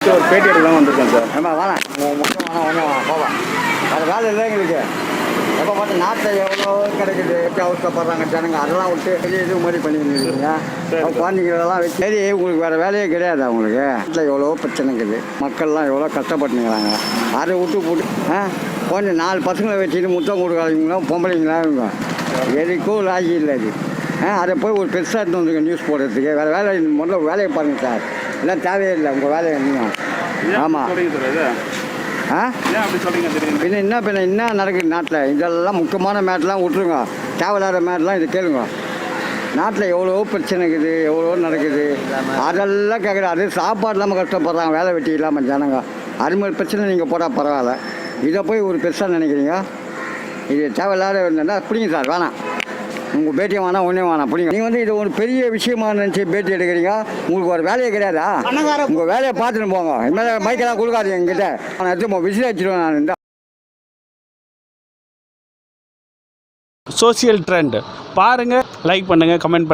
ஒரு பேட்டி எடுக்கலாம் வந்திருக்கேன் சார். வேணாம் உங்க முக்கியம் வேணாம் ஒன்றும் வேணாம் போவேன் அது வேலை இல்லை எங்களுக்கு? எப்போ பார்த்து நாட்டில் எவ்வளோ கிடைக்குது? எப்படி அவசரப்படுறாங்க ஜனங்க? அதெல்லாம் விட்டு பெரிய இது மாதிரி பண்ணிருக்கீங்க. குழந்தைங்களெல்லாம் வச்சு சரி உங்களுக்கு வேறு வேலையே கிடையாது அவங்களுக்கு நாட்டில் எவ்வளோ பிரச்சனை இருக்குது. மக்கள்லாம் எவ்வளோ கஷ்டப்பட்டுங்கிறாங்க அதை விட்டு போட்டு ஆ? குழந்தை நாலு பசங்களை வச்சுட்டு முத்தம் கொடுக்காதீங்களா? பொம்பளைங்களா இவங்க? எதுக்கும் லாஜி இல்லை அது. ஆ அதை போய் ஒரு பெருசாக எடுத்து வந்துருங்க நியூஸ் போடுறதுக்கு. வேறு வேலை முதல்ல வேலையை பாருங்கள் சார் எல்லாம் தேவையில்லை உங்கள் வேலையை நீங்கள் ஆமாம் ஆ? பின்ன என்ன பின்ன என்ன நடக்குது நாட்டில்? இதெல்லாம் முக்கியமான மேட்லாம் விட்ருங்க தேவையில்லாத மேட்லாம் இது கேளுங்க. நாட்டில் எவ்வளோ பிரச்சனை இருக்குது எவ்வளோ நடக்குது? அதெல்லாம் கேட்குறது அது சாப்பாடு இல்லாமல் கஷ்டப்படுறாங்க வேலை வெட்டி இல்லாமல் ஜனங்க. அது மாதிரி பிரச்சனை நீங்கள் போட்டால் பரவாயில்ல. இதை போய் ஒரு பெருசாக நினைக்கிறீங்க? இது தேவையில்லாத இருந்தா பிடிங்க சார் வேணாம். உங்கள் பேட்டியும் வேணாம் ஒன்றே வேணாம் பிடிங்க நீங்கள் வந்து இது ஒரு பெரிய விஷயமா நினச்சி பேட்டி எடுக்கிறீங்க. உங்களுக்கு ஒரு வேலையே கிடையாதா? உங்கள் வேலையை பார்த்துட்டு போங்க. இனிமேல் மைக்கெல்லாம் கொடுக்காதீங்க எங்கிட்ட நான் எடுத்து விசிலடிச்சிடுவேன் நான் இந்த சோசியல் ட்ரெண்ட் பாருங்கள் லைக் பண்ணுங்கள் கமெண்ட்